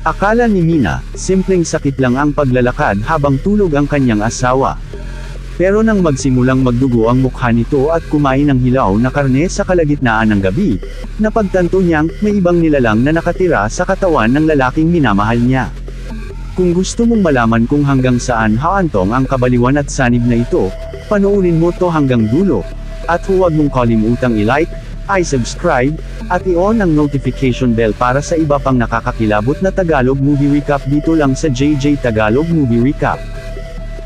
Akala ni Mina, simpleng sakit lang ang paglalakad habang tulog ang kanyang asawa. Pero nang magsimulang magdugo ang mukha nito at kumain ng hilaw na karne sa kalagitnaan ng gabi, napagtanto niyang may ibang nilalang na nakatira sa katawan ng lalaking minamahal niya. Kung gusto mong malaman kung hanggang saan haantong ang kabaliwan at sanib na ito, panoorin mo to hanggang dulo. At huwag mong kalimutang i-like, i-subscribe, at i-on ang notification bell para sa iba pang nakakakilabot na Tagalog Movie Recap dito lang sa JJ Tagalog Movie Recap.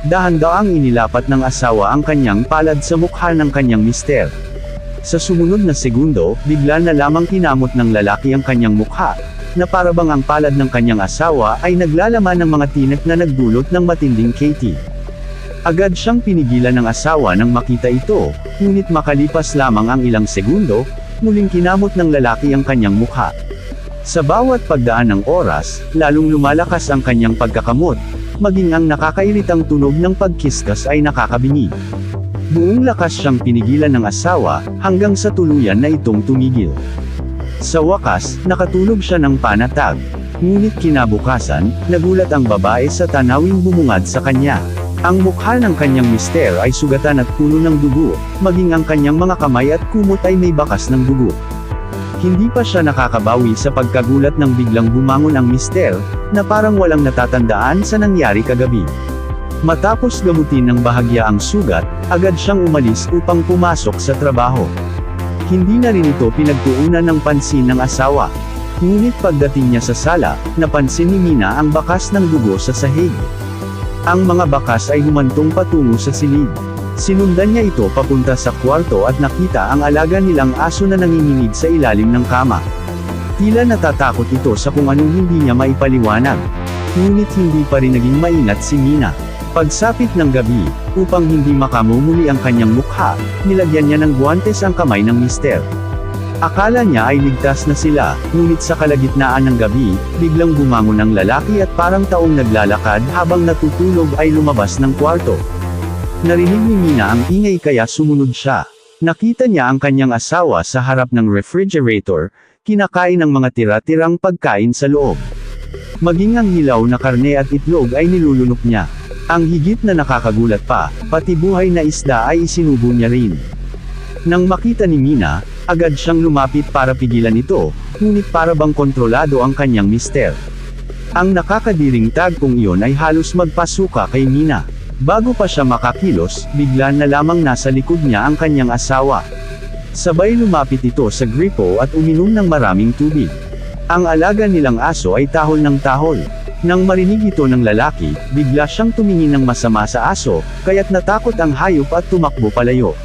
Dahan-daang inilapat ng asawa ang kanyang palad sa mukha ng kanyang mister. Sa sumunod na segundo, bigla na lamang kinamot ng lalaki ang kanyang mukha, na parabang ang palad ng kanyang asawa ay naglalaman ng mga tinik na nagdulot ng matinding Katie. Agad siyang pinigilan ng asawa nang makita ito, ngunit makalipas lamang ang ilang segundo, muling kinamot ng lalaki ang kanyang mukha. Sa bawat pagdaan ng oras, lalong lumalakas ang kanyang pagkakamot, maging ang nakakairitang tunog ng pagkiskas ay nakakabingi. Buong lakas siyang pinigilan ng asawa, hanggang sa tuluyan na itong tumigil. Sa wakas, nakatulog siya ng panatag. Ngunit kinabukasan, nagulat ang babae sa tanawing bumungad sa kanya. Ang mukha ng kanyang mister ay sugatan at puno ng dugo, maging ang kanyang mga kamay at kumot ay may bakas ng dugo. Hindi pa siya nakakabawi sa pagkagulat nang biglang bumangon ang mister, na parang walang natatandaan sa nangyari kagabi. Matapos gamutin ng bahagya ang sugat, agad siyang umalis upang pumasok sa trabaho. Hindi na rin ito pinagtuunan ng pansin ng asawa. Ngunit pagdating niya sa sala, napansin ni Mina ang bakas ng dugo sa sahig. Ang mga bakas ay humantong patungo sa silid. Sinundan niya ito papunta sa kwarto at nakita ang alaga nilang aso na nanginginig sa ilalim ng kama. Tila natatakot ito sa kung anong hindi niya maipaliwanag. Ngunit hindi pa rin naging maingat si Mina. Pagsapit ng gabi, upang hindi makamumuli ang kanyang mukha, nilagyan niya ng guwantes ang kamay ng mister. Akala niya ay ligtas na sila, ngunit sa kalagitnaan ng gabi, biglang bumangon ang lalaki at parang taong naglalakad habang natutulog ay lumabas ng kwarto. Narinig ni Mina ang ingay kaya sumunod siya. Nakita niya ang kanyang asawa sa harap ng refrigerator, kinakain ng mga tira-tirang pagkain sa loob. Maging ang hilaw na karne at itlog ay nilulunok niya. Ang higit na nakakagulat pa, pati buhay na isda ay isinubo niya rin. Nang makita ni Mina, agad siyang lumapit para pigilan ito, ngunit para bang kontrolado ang kanyang mister. Ang nakakadiring tag kong iyon ay halos magpasuka kay Mina. Bago pa siya makakilos, bigla na lamang nasa likod niya ang kanyang asawa. Sabay lumapit ito sa gripo at uminom ng maraming tubig. Ang alaga nilang aso ay tahol ng tahol. Nang marinig ito ng lalaki, bigla siyang tumingin ng masama sa aso, kaya't natakot ang hayop at tumakbo palayo.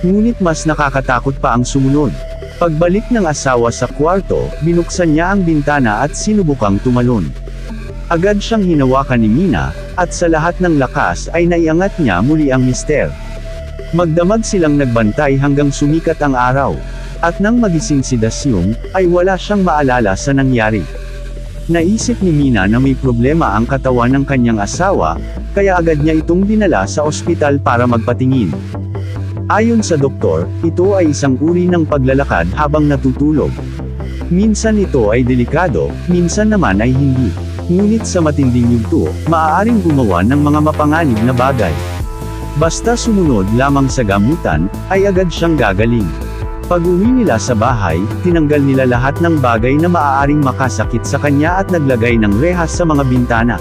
Ngunit mas nakakatakot pa ang sumunod. Pagbalik ng asawa sa kwarto, binuksan niya ang bintana at sinubukang tumalon. Agad siyang hinawakan ni Mina, at sa lahat ng lakas ay naiangat niya muli ang mister. Magdamag silang nagbantay hanggang sumikat ang araw. At nang magising si Dasyong, ay wala siyang maalala sa nangyari. Naisip ni Mina na may problema ang katawan ng kanyang asawa, kaya agad niya itong dinala sa ospital para magpatingin. Ayon sa doktor, ito ay isang uri ng paglalakad habang natutulog. Minsan ito ay delikado, minsan naman ay hindi. Ngunit sa matinding yugto, maaaring gumawa ng mga mapanganib na bagay. Basta sumunod lamang sa gamutan, ay agad siyang gagaling. Pag-uwi nila sa bahay, tinanggal nila lahat ng bagay na maaaring makasakit sa kanya at naglagay ng rehas sa mga bintana.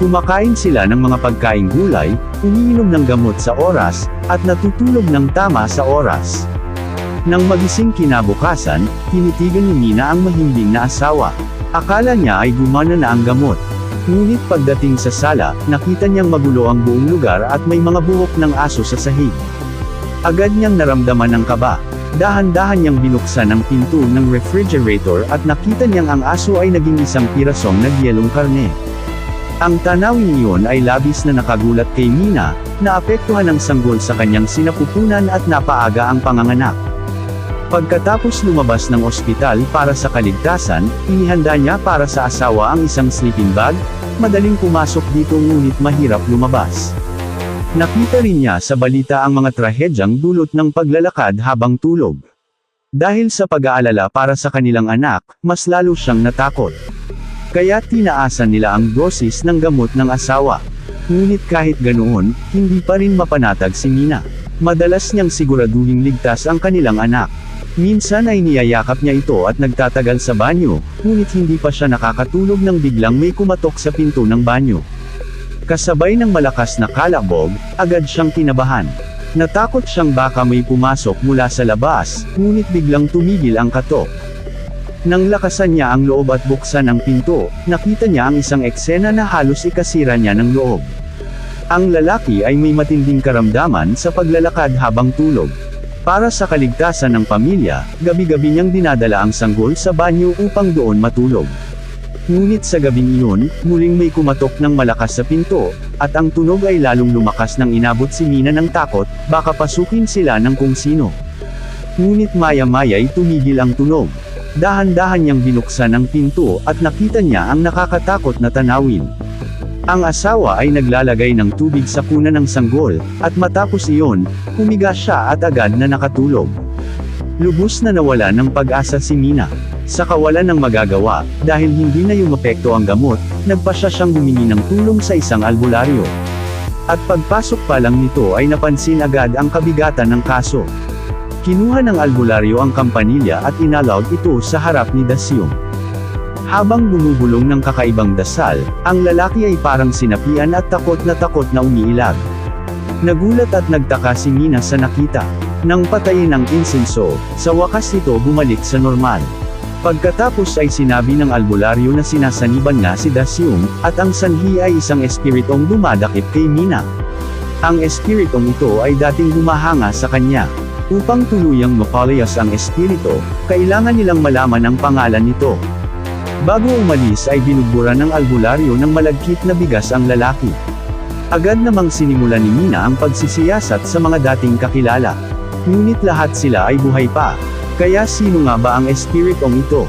Kumakain sila ng mga pagkaing gulay, umiinom ng gamot sa oras, at natutulog ng tama sa oras. Nang magising kinabukasan, tinitigan ni Mina ang mahimbing na asawa. Akala niya ay gumana na ang gamot. Ngunit pagdating sa sala, nakita niyang magulo ang buong lugar at may mga buhok ng aso sa sahig. Agad niyang naramdaman ng kaba. Dahan-dahan niyang binuksan ang pinto ng refrigerator at nakita niyang ang aso ay naging isang pirasong nagyelong karne. Ang tanawin iyon ay labis na nakagulat kay Mina, na apektuhan ng sanggol sa kanyang sinapupunan at napaaga ang panganganak. Pagkatapos lumabas ng ospital para sa kaligtasan, inihanda niya para sa asawa ang isang sleeping bag, madaling pumasok dito ngunit mahirap lumabas. Nakita rin niya sa balita ang mga trahedyang dulot ng paglalakad habang tulog. Dahil sa pag-aalala para sa kanilang anak, mas lalo siyang natakot. Kaya tinaasan nila ang dosis ng gamot ng asawa. Ngunit kahit ganoon, hindi pa rin mapanatag si Mina. Madalas niyang siguraduhing ligtas ang kanilang anak. Minsan ay niyayakap niya ito at nagtatagal sa banyo, ngunit hindi pa siya nakakatulog nang biglang may kumatok sa pinto ng banyo. Kasabay ng malakas na kalabog, agad siyang kinabahan. Natakot siyang baka may pumasok mula sa labas, ngunit biglang tumigil ang katok. Nang lakasan niya ang loob at buksan ang pinto, nakita niya ang isang eksena na halos ikasira niya ng loob. Ang lalaki ay may matinding karamdaman sa paglalakad habang tulog. Para sa kaligtasan ng pamilya, gabi-gabi niyang dinadala ang sanggol sa banyo upang doon matulog. Ngunit sa gabing iyon, muling may kumatok ng malakas sa pinto, at ang tunog ay lalong lumakas nang inabot si Mina ng takot, baka pasukin sila ng kung sino. Ngunit maya-maya'y tumigil ang tunog. Dahan-dahan niyang binuksan ang pinto at nakita niya ang nakakatakot na tanawin. Ang asawa ay naglalagay ng tubig sa kuna ng sanggol, at matapos iyon, humiga siya at agad na nakatulog. Lubos na nawala ng pag-asa si Mina. Sa kawalan ng magagawa, dahil hindi na yumapekto ang gamot, nagpasya siyang humingi ng tulong sa isang albularyo. At pagpasok pa lang nito ay napansin agad ang kabigatan ng kaso. Kinuha ng albularyo ang kampanilya at inalawd ito sa harap ni Dasyong. Habang bumubulong ng kakaibang dasal, ang lalaki ay parang sinapian at takot na takot na umiilag. Nagulat at nagtaka si Mina sa nakita. Nang patayin ang insenso, sa wakas ito bumalik sa normal. Pagkatapos ay sinabi ng albularyo na sinasaniban nga si Dasyong, at ang sanhi ay isang espiritong dumadakip kay Mina. Ang espiritong ito ay dating humahanga sa kanya. Upang tuluyang mapalayas ang espiritu, kailangan nilang malaman ang pangalan nito. Bago umalis ay binugbura ng albularyo ng malagkit na bigas ang lalaki. Agad namang sinimula ni Mina ang pagsisiyasat sa mga dating kakilala. Ngunit lahat sila ay buhay pa. Kaya sino nga ba ang espiritong ito?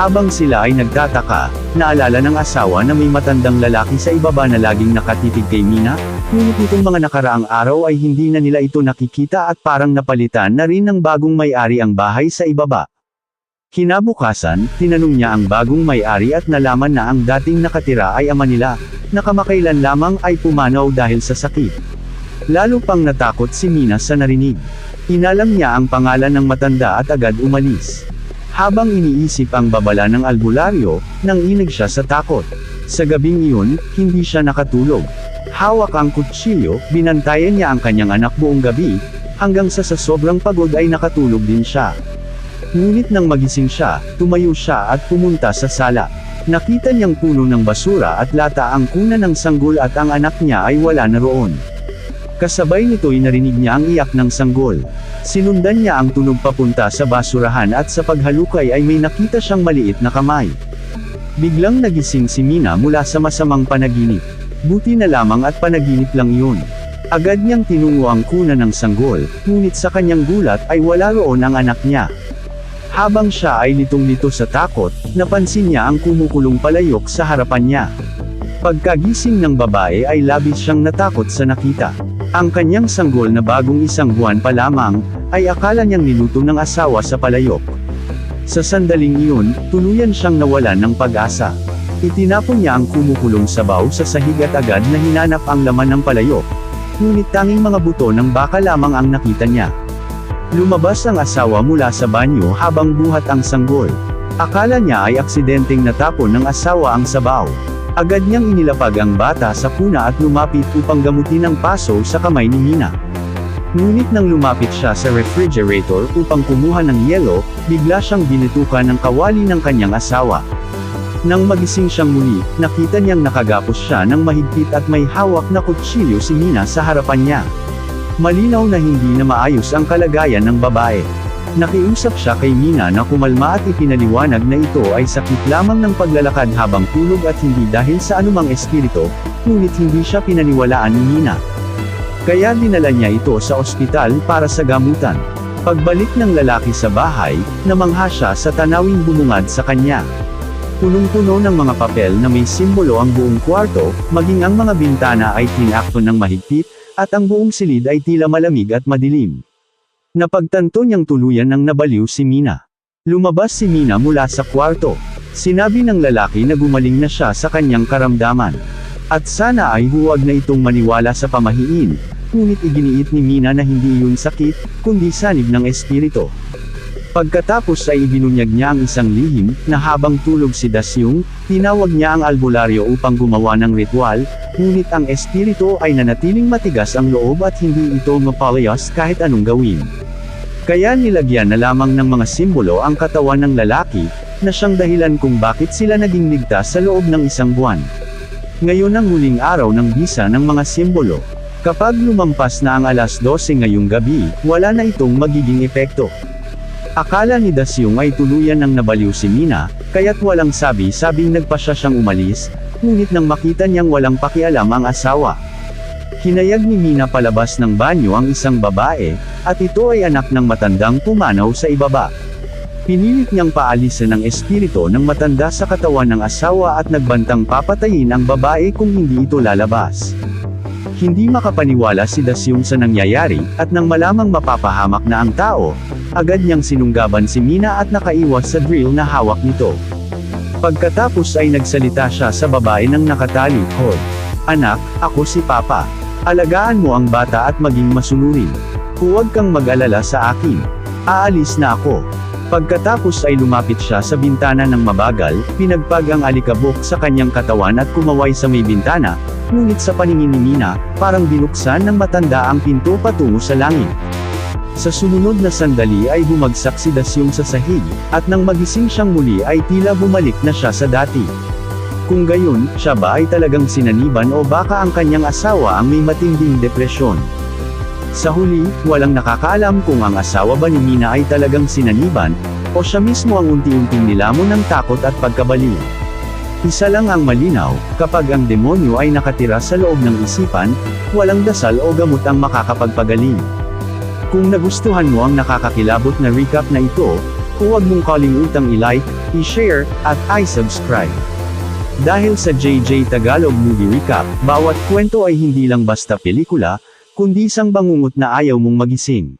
Habang sila ay nagtataka, naalala ng asawa na may matandang lalaki sa ibaba na laging nakatitig kay Mina, ngunit itong mga nakaraang araw ay hindi na nila ito nakikita at parang napalitan na rin ng bagong may-ari ang bahay sa ibaba. Kinabukasan, tinanong niya ang bagong may-ari at nalaman na ang dating nakatira ay ama nila, na kamakailan lamang ay pumanaw dahil sa sakit. Lalo pang natakot si Mina sa narinig. Inalam niya ang pangalan ng matanda at agad umalis. Habang iniisip ang babala ng albularyo, nang inig siya sa takot. Sa gabing iyon, hindi siya nakatulog. Hawak ang kutsilyo, binantayan niya ang kanyang anak buong gabi, hanggang sa sa sobrang pagod ay nakatulog din siya. Ngunit nang magising siya, tumayo siya at pumunta sa sala. Nakita niyang puno ng basura at lata ang kuna ng sanggol at ang anak niya ay wala na roon. Kasabay nito'y narinig niya ang iyak ng sanggol. Sinundan niya ang tunog papunta sa basurahan at sa paghalukay ay may nakita siyang maliit na kamay. Biglang nagising si Mina mula sa masamang panaginip. Buti na lamang at panaginip lang iyon. Agad niyang tinungo ang kuna ng sanggol, ngunit sa kanyang gulat ay wala roon ang anak niya. Habang siya ay litong-lito sa takot, napansin niya ang kumukulong palayok sa harapan niya. Pagkagising ng babae ay labis siyang natakot sa nakita. Ang kanyang sanggol na bagong isang buwan pa lamang, ay akala niyang niluto ng asawa sa palayok. Sa sandaling iyon, tuluyan siyang nawalan ng pag-asa. Itinapon niya ang kumukulong sabaw sa sahig at agad na hinanap ang laman ng palayok. Ngunit tanging mga buto ng baka lamang ang nakita niya. Lumabas ang asawa mula sa banyo habang buhat ang sanggol. Akala niya ay aksidenteng natapon ng asawa ang sabaw. Agad niyang inilapag ang bata sa kuna at lumapit upang gamutin ang paso sa kamay ni Mina. Ngunit nang lumapit siya sa refrigerator upang kumuha ng yelo, bigla siyang binitukan ng kawali ng kanyang asawa. Nang magising siyang muli, nakita niyang nakagapos siya ng mahigpit at may hawak na kutsilyo si Mina sa harapan niya. Malinaw na hindi na maayos ang kalagayan ng babae. Nakiusap siya kay Mina na kumalma at ipinaliwanag na ito ay sakit lamang ng paglalakad habang tulog at hindi dahil sa anumang espiritu, ngunit hindi siya pinaniwalaan ni Mina. Kaya dinala niya ito sa ospital para sa gamutan. Pagbalik ng lalaki sa bahay, namangha siya sa tanawing bumungad sa kanya. Punong-puno ng mga papel na may simbolo ang buong kwarto, maging ang mga bintana ay tinakto ng mahigpit, at ang buong silid ay tila malamig at madilim. Napagtanto niyang tuluyan ng nabaliw si Mina. Lumabas si Mina mula sa kwarto. Sinabi ng lalaki na gumaling na siya sa kanyang karamdaman. At sana ay huwag na itong maniwala sa pamahiin, ngunit iginiit ni Mina na hindi iyon sakit, kundi sanib ng espiritu. Pagkatapos ay ibinunyag niya ang isang lihim, na habang tulog si Dasyung, tinawag niya ang albularyo upang gumawa ng ritual, ngunit ang espiritu ay nanatiling matigas ang loob at hindi ito mapalayas kahit anong gawin. Kaya nilagyan na lamang ng mga simbolo ang katawan ng lalaki, na siyang dahilan kung bakit sila naging ligtas sa loob ng isang buwan. Ngayon ang huling araw ng bisa ng mga simbolo. Kapag lumampas na ang alas 12 ngayong gabi, wala na itong magiging epekto. Akala ni Dasyong ay tuluyan ng nabaliw si Mina, kaya't walang sabi-sabing nagpa siya siyang umalis, ngunit nang makita niyang walang pakialam ang asawa. Hinayag ni Mina palabas ng banyo ang isang babae, at ito ay anak ng matandang pumanaw sa ibaba. Pinilit niyang paalisin ang espiritu ng matanda sa katawan ng asawa at nagbantang papatayin ang babae kung hindi ito lalabas. Hindi makapaniwala si Dasyong sa nangyayari, at nang malamang mapapahamak na ang tao, agad niyang sinunggaban si Mina at nakaiwas sa drill na hawak nito. Pagkatapos ay nagsalita siya sa babae ng nakatali, Hoy! Anak, ako si Papa. Alagaan mo ang bata at maging masunurin. Huwag kang mag-alala sa akin. Aalis na ako. Pagkatapos ay lumapit siya sa bintana ng mabagal, pinagpag ang alikabok sa kanyang katawan at kumaway sa may bintana, ngunit sa paningin ni Mina, parang binuksan ng matanda ang pinto patungo sa langit. Sa sumunod na sandali ay bumagsak si Dasyong sa sahig, at nang magising siyang muli ay tila bumalik na siya sa dati. Kung gayon, siya ba ay talagang sinaniban o baka ang kanyang asawa ang may matinding depresyon? Sa huli, walang nakakaalam kung ang asawa ba ni Mina ay talagang sinaniban, o siya mismo ang unti-unting nilamon ng takot at pagkabaliw. Isa lang ang malinaw, kapag ang demonyo ay nakatira sa loob ng isipan, walang dasal o gamot ang makakapagpagaling. Kung nagustuhan mo ang nakakakilabot na recap na ito, huwag mong kalimutang i-like, i-share, at i-subscribe. Dahil sa JJ Tagalog Movie Recap, bawat kwento ay hindi lang basta pelikula, kundi isang bangungot na ayaw mong magising.